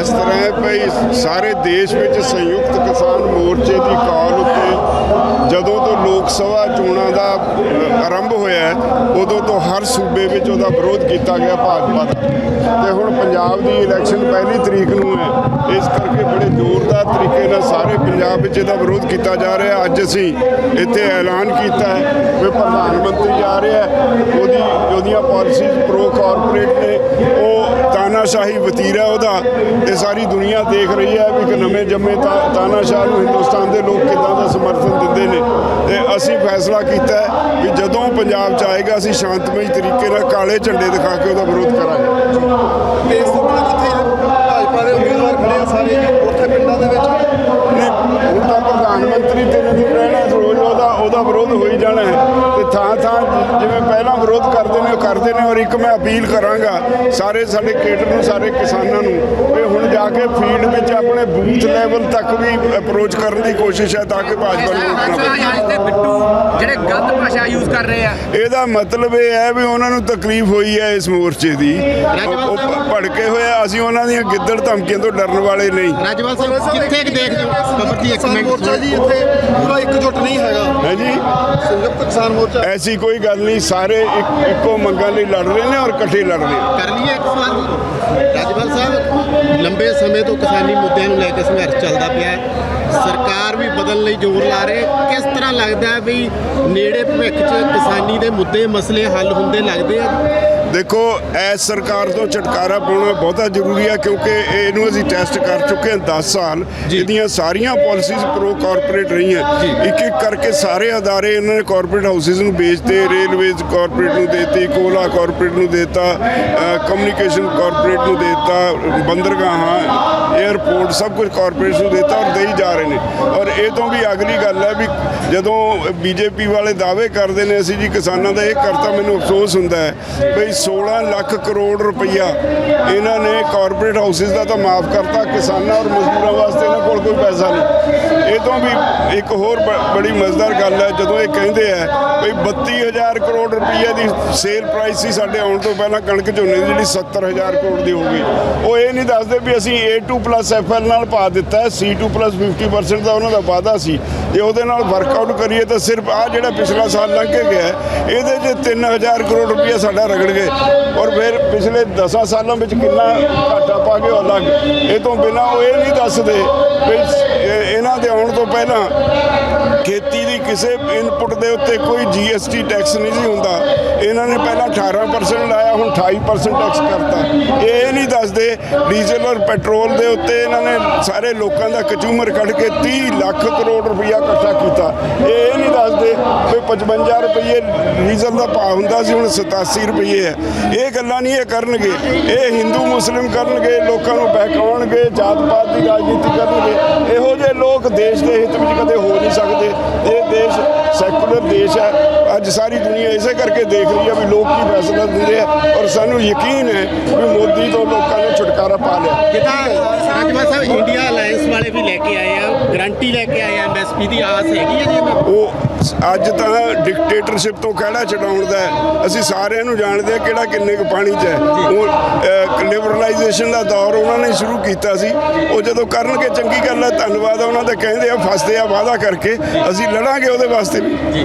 ਇਸ ਤਰ੍ਹਾਂ ਹੈ ਭਈ ਸਾਰੇ ਦੇਸ਼ ਵਿੱਚ ਸੰਯੁਕਤ ਕਿਸਾਨ ਮੋਰਚੇ ਦੀ ਕਾਲ ਉੱਤੇ ਜਦੋਂ ਤੋਂ ਲੋਕ ਸਭਾ ਚੋਣਾਂ ਦਾ ਆਰੰਭ ਹੋਇਆ ਉਦੋਂ ਤੋਂ ਹਰ ਸੂਬੇ ਵਿੱਚ ਉਹਦਾ ਵਿਰੋਧ ਕੀਤਾ ਗਿਆ ਭਾਜਪਾ ਦਾ। ਤੇ ਹੁਣ ਪੰਜਾਬ ਦੀ ਇਲੈਕਸ਼ਨ ਪਹਿਲੀ ਤਰੀਕ ਨੂੰ ਹੈ। ਇਸ ਕਰਕੇ ਬੜੇ ਜ਼ੋਰਦਾਰ ਤਰੀਕੇ ਨਾਲ ਸਾਰੇ ਪੰਜਾਬ ਵਿੱਚ ਇਹਦਾ ਵਿਰੋਧ ਕੀਤਾ ਜਾ ਰਿਹਾ ਅੱਜ ਅਸੀਂ ਇੱਥੇ ਐਲਾਨ ਕੀਤਾ ਹੈ ਕਿ ਪ੍ਰਧਾਨ ਮੰਤਰੀ ਆ ਰਿਹਾ ਉਹਦੀ, ਉਹਦੀਆਂ ਪਾਲਿਸੀਜ਼ ਪ੍ਰੋ ਕਾਰਪੋਰੇਟ ਨੇ। ਉਹ ਤਾਨਾਸ਼ਾਹੀ ਵਤੀਰਾ ਉਹਦਾ। ਇਹ ਸਾਰੀ ਦੁਨੀਆ ਦੇਖ ਰਹੀ ਹੈ ਵੀ ਇੱਕ ਨਵੇਂ ਜੰਮੇ ਤਾ- ਤਾਨਾਸ਼ਾਹ ਨੂੰ ਹਿੰਦੁਸਤਾਨ ਦੇ ਲੋਕ ਕਿੱਦਾਂ ਦਾ ਸਮਰਥਨ ਦਿੰਦੇ ਨੇ। ਤੇ ਅਸੀਂ ਫੈਸਲਾ ਕੀਤਾ ਵੀ ਜਦੋਂ ਪੰਜਾਬ ਚ ਆਏਗਾ ਅਸੀਂ ਸ਼ਾਂਤਮਈ ਤਰੀਕੇ ਨਾਲ ਕਾਲੇ ਝੰਡੇ ਦਿਖਾ ਕੇ ਉਹਦਾ ਵਿਰੋਧ ਕਰਾਂਗੇ। ਤੇ ਇਸ ਤੋਂ ਬਿਨਾਂ ਜਿੱਥੇ ਭਾਜਪਾ ਦੇ ਉਮੀਦਵਾਰ ਖੜੇ ਆ ਸਾਰੇ ਉੱਥੇ ਪਿੰਡਾਂ ਦੇ ਵਿੱਚ? ਨਹੀਂ ਹੁਣ ਤਾਂ ਪ੍ਰਧਾਨ ਮੰਤਰੀ ਤਿੰਨ ਦਿਨ ਰਹਿਣਾ ਰੋਜ਼ ਉਹਦਾ ਉਹਦਾ ਵਿਰੋਧ ਹੋਈ ਜਾਣਾ ਹੈ। ਤੇ ਥਾਂ ਥਾਂ ਜਿਵੇਂ ਪਹਿਲਾਂ ਵਿਰੋਧ ਕਰਦੇ ਨੇ, ਉਹ ਕਰਦੇ ਨੇ ਔਰ ਇੱਕ ਮੈਂ ਅਪੀਲ ਕਰਾਂਗਾ ਸਾਰੇ ਸਾਡੇ ਕੇਡਰ ਨੂੰ, ਸਾਰੇ ਕਿਸਾਨਾਂ ਨੂੰ ਵੀ ਹੁਣ ਜਾ ਕੇ ਫੀਲਡ ਵਿੱਚ ਆਪਣੇ ਬੂਥ ਲੈਵਲ ਤੱਕ ਵੀ ਅਪਰੋਚ ਕਰਨ ਦੀ ਕੋਸ਼ਿਸ਼ ਹੈ ਤਾਂ ਕਿ ਭਾਜਪਾ ਨੂੰ ਵੋਟ ਪਵੇ। ਜਿਹੜੇ ਗਲਤ ਕਰ ਰਹੇ ਆ? ਇਹਦਾ ਮਤਲਬ ਇਹ ਹੈ ਵੀ ਉਹਨਾਂ ਨੂੰ ਤਕਲੀਫ ਹੋਈ ਹੈ ਇਸ ਮੋਰਚੇ ਦੀ। ਉਹ ਭੜਕੇ ਹੋਏ ਆ, ਅਸੀਂ ਉਹਨਾਂ ਦੀਆਂ ਗਿੱਦੜ ਧਮਕੀਆਂ ਤੋਂ ਡਰਨ ਵਾਲੇ ਨਹੀਂ। ਰਾਜਵਾਲ ਸਾਹਿਬ ਕਿੱਥੇ ਕਿ ਦੇਖਦੇ ਹੋ? ਖਬਰ ਦੀ ਇੱਕ ਮਿੰਟ। ਮੋਰਚਾ ਜੀ ਇੱਥੇ ਪੂਰਾ ਇਕਜੁੱਟ ਨਹੀਂ ਹੈਗਾ। ਹੈ ਜੀ ਸੰਯੁਕਤ ਕਿਸਾਨ ਮੋਰਚਾ। ਐਸੀ ਕੋਈ ਗੱਲ ਨਹੀਂ ਸਾਰੇ ਇੱਕ ਇੱਕੋ ਮੰਗਾਂ ਲਈ ਲੜ ਰਹੇ ਨੇ ਔਰ ਇਕੱਠੇ ਲੜ ਰਹੇ ਨੇ। ਕਰ ਲਈਏ ਇੱਕ ਸਵਾਲ ਰਾਜਵਾਲ ਸਾਹਿਬ ਲੰਬੇ ਸਮੇਂ ਤੋਂ ਕਿਸਾਨੀ ਮੁੱਦਿਆਂ ਨੂੰ ਲੈ ਕੇ ਸੰਘਰਸ਼ ਚੱਲਦਾ ਪਿਆ ਹੈ। ਸਰਕਾਰ ਵੀ ਬਦਲਣ ਲਈ ਜ਼ੋਰ ਲਾ ਰਹੇ। ਕਿਸ ਤਰ੍ਹਾਂ ਲੱਗਦਾ ਹੈ ਵੀ ਨੇੜੇ ਭਵਿੱਖ 'ਚ ਕਿਸਾਨੀ ਦੇ ਮੁੱਦੇ ਮਸਲੇ ਹੱਲ ਹੁੰਦੇ ਲੱਗਦੇ ਆ? ਦੇਖੋ ਐਸ ਸਰਕਾਰ ਤੋਂ ਛੁਟਕਾਰਾ ਪਾਉਣਾ ਬਹੁਤਾ ਜ਼ਰੂਰੀ ਹੈ ਕਿਉਂਕਿ ਇਹਨੂੰ ਅਸੀਂ ਟੈਸਟ ਕਰ ਚੁੱਕੇ ਹਾਂ 10 ਸਾਲ। ਇਹਦੀਆਂ ਸਾਰੀਆਂ ਪਾਲਿਸੀਜ਼ ਪ੍ਰੋ ਕਾਰਪੋਰੇਟ ਰਹੀਆਂ। ਇੱਕ ਇੱਕ ਕਰਕੇ ਸਾਰੇ ਅਦਾਰੇ ਇਹਨਾਂ ਨੇ ਕਾਰਪੋਰੇਟ ਹਾਊਸਿਸ ਨੂੰ ਵੇਚਤੇ ਰੇਲਵੇਜ਼ ਕਾਰਪੋਰੇਟ ਨੂੰ ਦੇਤੀ ਕੋਲਾ ਕਾਰਪੋਰੇਟ ਨੂੰ ਦੇਤਾ ਕਮਿਊਨੀਕੇਸ਼ਨ ਕਾਰਪੋਰੇਟ ਨੂੰ ਦੇਤਾ ਬੰਦਰਗਾਹਾਂ 에ਅਰਪੋਰਟ ਸਭ ਕੁਝ ਕਾਰਪੋਰੇਟ ਨੂੰ ਦੇਤਾ ਔਰ ਦੇਈ ਜਾ ਰਹੇ ਨੇ ਔਰ ਇਹ ਤੋਂ ਵੀ ਅਗਲੀ ਗੱਲ ਹੈ ਵੀ ਜਦੋਂ ਬੀਜੇਪੀ ਵਾਲੇ ਦਾਅਵੇ ਕਰਦੇ ਨੇ, ਅਸੀਂ ਜੀ ਕਿਸਾਨਾਂ ਦਾ ਇਹ ਕਰਤਾ, ਮੈਨੂੰ ਅਫਸੋਸ ਹੁੰਦਾ ਹੈ ਬਈ 16 ਲੱਖ ਕਰੋੜ ਰੁਪਈਆ ਇਹਨਾਂ ਨੇ ਕਾਰਪੋਰੇਟ ਹਾਊਸਿਸ ਦਾ ਤਾਂ ਮਾਫ ਕਰਤਾ, ਕਿਸਾਨਾਂ ਔਰ ਮਜ਼ਦੂਰਾਂ ਵਾਸਤੇ ਇਹਨਾਂ ਕੋਲ ਕੋਈ ਪੈਸਾ ਨਹੀਂ। ਇਹ ਤੋਂ ਵੀ ਇੱਕ ਹੋਰ ਬ- ਬੜੀ ਮਜ਼ੇਦਾਰ ਗੱਲ ਹੈ, ਜਦੋਂ ਇਹ ਕਹਿੰਦੇ ਆ ਬਈ 32000 ਕਰੋੜ ਰੁਪਈਆ ਦੀ ਸੇਲ ਪ੍ਰਾਈਸ ਸੀ ਸਾਡੇ ਆਉਣ ਤੋਂ ਪਹਿਲਾਂ ਕਣਕ ਝੋਨੇ ਦੀ, ਜਿਹੜੀ 70000 ਕਰੋੜ ਦੀ ਹੋ ਗਈ। ਉਹ ਇਹ ਨਹੀਂ ਦੱਸਦੇ ਵੀ ਅਸੀਂ A2 FL ਨਾਲ ਪਾ ਦਿੱਤਾ ਹੈ C2 50% ਦਾ ਉਹਨਾਂ ਦਾ ਵਾਅਦਾ ਸੀ ਜੇ ਉਹਦੇ ਨਾਲ ਵਰਕਆਊਟ ਕਰੀਏ ਤਾਂ ਸਿਰਫ ਆ ਜਿਹੜਾ ਪਿਛਲਾ ਸਾਲ ਲੰਘ ਕੇ ਗਿਆ ਇਹਦੇ 'ਚ 3000 ਕਰੋੜ ਰੁਪਈਆ ਸਾਡਾ ਰਗੜ ਗਏ। ਔਰ ਫਿਰ ਪਿਛਲੇ 10 ਸਾਲਾਂ ਵਿੱਚ ਕਿੰਨਾ ਘਾਟਾ ਪਾ ਗਏ ਉਹ ਅਲੱਗ। ਇਹ ਤੋਂ ਬਿਨਾ ਉਹ ਇਹ ਨਹੀਂ ਦੱਸਦੇ ਵੀ ਇਹ- ਇਹਨਾਂ ਦੇ ਆਉਣ ਤੋਂ ਪਹਿਲਾਂ ਖੇਤੀ ਦੀ ਕਿਸੇ ਇਨਪੁਟ ਦੇ ਉੱਤੇ ਕੋਈ ਜੀਐਸਟੀ ਟੈਕਸ ਨਹੀਂ ਸੀ ਹੁੰਦਾ। ਇਹਨਾਂ ਨੇ ਪਹਿਲਾਂ 18% ਲਾਇਆ, ਹੁਣ 28% ਟੈਕਸ ਕਰਤਾ। ਇਹ ਨਹੀਂ ਦੱਸਦੇ ਡੀਜ਼ਲ ਔਰ ਪੈਟਰੋਲ ਦੇ ਉੱਤੇ ਇਹਨਾਂ ਨੇ ਸਾਰੇ ਲੋਕਾਂ ਦਾ ਕਚੂਮਰ ਕੱਢ ਕੇ 30 ਲੱਖ ਕਰੋੜ ਰੁਪਈਆ ਇਕੱਠਾ ਕੀਤਾ। ਇਹ ਨਹੀਂ ਦੱਸਦੇ ਕਿ 55 ਰੁਪਏ ਡੀਜ਼ਲ ਦਾ ਭਾਅ ਹੁੰਦਾ ਸੀ, ਹੁਣ 87 ਰੁਪਏ ਹੈ। ਇਹ ਗੱਲਾਂ ਨਹੀਂ ਇਹ ਕਰਨਗੇ। ਇਹ ਹਿੰਦੂ ਮੁਸਲਿਮ ਕਰਨਗੇ, ਲੋਕਾਂ ਨੂੰ ਬਹਿਕਾਉਣਗੇ ਜਾਤ ਪਾਤ ਦੀ ਰਾਜਨੀਤੀ ਕਰਨਗੇ। ਇਹੋ ਜਿਹੇ ਲੋਕ ਦੇਸ਼ ਦੇ ਹਿੱਤ ਵਿੱਚ ਕਦੇ ਹੋ ਨਹੀਂ ਸਕਦੇ। ਇਹ ਦੇਸ਼ ਸੈਕੂਲਰ ਦੇਸ਼ ਹੈ। ਅੱਜ ਸਾਰੀ ਦੁਨੀਆ ਇਸੇ ਕਰਕੇ ਦੇਖ ਰਹੀ ਹੈ ਵੀ ਲੋਕ ਕੀ ਫੈਸਲਾ ਦਿੰਦੇ ਆ ਔਰ ਸਾਨੂੰ ਯਕੀਨ ਹੈ ਵੀ ਮੋਦੀ ਤੋਂ ਲੋਕਾਂ ਨੇ ਛੁਟਕਾਰਾ ਪਾ ਲਿਆ। ਜਿੱਦਾਂ ਰਾਜਵਾਲ ਸਾਹਿਬ ਇੰਡੀਆ ਅਲਾਈਅੰਸ ਵਾਲੇ ਵੀ ਲੈ ਕੇ ਆਏ ਆ ਗਰੰਟੀ ਲੈ ਕੇ ਆਏ ਆ ਐਮਐਸਪੀ ਦੀ ਆਸ ਹੈਗੀ ਹੈ ਜੀ? ਉਹ ਅੱਜ ਤਾਂ ਡਿਕਟੇਟਰਸ਼ਿਪ ਤੋਂ ਕਿਹੜਾ ਛਡਾਉਣ ਦਾ ਅਸੀਂ ਸਾਰਿਆਂ ਨੂੰ ਜਾਣਦੇ ਆ ਕਿਹੜਾ ਕਿੰਨੇ ਕੁ ਪਾਣੀ 'ਚ ਹੈ। ਉਹ ਲਿਬਰਲਾਈਜੇਸ਼ਨ ਦਾ ਦੌਰ ਉਹਨਾਂ ਨੇ ਸ਼ੁਰੂ ਕੀਤਾ ਸੀ। ਉਹ ਜਦੋਂ ਕਰਨਗੇ ਚੰਗੀ ਗੱਲ ਹੈ ਧੰਨਵਾਦ ਆ ਉਹਨਾਂ ਦਾ ਕਹਿੰਦੇ ਆ ਫਸਦੇ ਆ ਵਾਅਦਾ ਕਰਕੇ। ਅਸੀਂ ਲੜਾਂਗੇ ਉਹਦੇ ਵਾਸਤੇ। ਵੀ